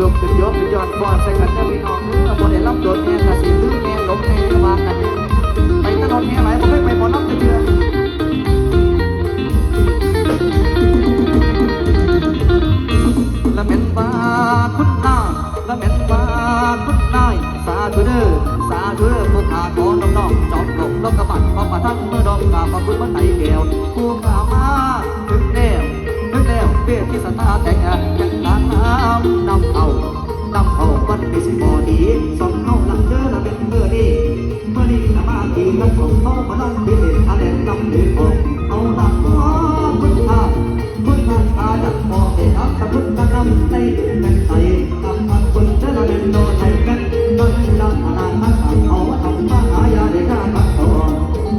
ลูกันเด้อพี่น้องเด้อบ่ได้รับโดนแม่กะสิลืมแม่หลงแม่ว่ากันไปถนนแม่หลายบ่เคยไปหมอลำจักเทื่อละเม็นบาคุณนายละเม็นบาคุณนายสาธุเด้อสาธุเด้อผู้ขาขอน้องๆจอมหลงลงกระบัดพอประทันเมื่อดอกกาบพระคุณมันไหนแก้วผู้ขาม นำเอาวันที่สิบอดีสองเฮาลังเด้อละเป็นเมื่อนี้เมื่อนี้สมาธิกับของเขามานั่งพิเศษอะไรนำเดือของเอาหลักหัวคุณทาคุณทาตาจักมองเห็นอัตพุทธนำในเป็นไทยทำมันคุณเจริญโดไทยกันโดยนำอาณาทักเอาทำมาหายาได้กล้าพักตัว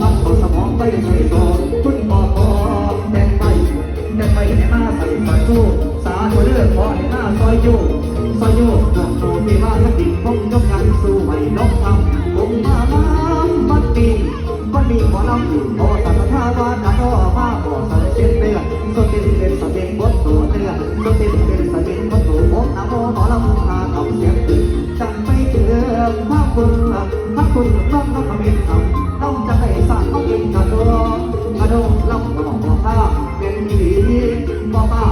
ตั้งตัวสมองไปใส่ตัวคุณบอกพอแต่งไปแต่งไปในหน้าใส่ซอยสู้สาธุเลือกพอในหน้าซอยยู่ซอยยู่ ดอกโตมีว่าลติคงยกยันสู้ไม่นกทำคงมาล้ำมันปีก็มีหมอลำอยู่พอสัมปทาว่านาก็มาบอกสันเชียเตือนสติเป็นสติบทตัวเตือนสติเป็นสติบทตัวผมนาโมหมอลำพาทำเสียงตื่นจังไปเตือพระคุณพระคุณน้องน้องขมิ้นทำต้องจะให้สร้างเขาเองกระโดดกระโดดลำกระบอกบอกข้าเป็นดีบอกว่า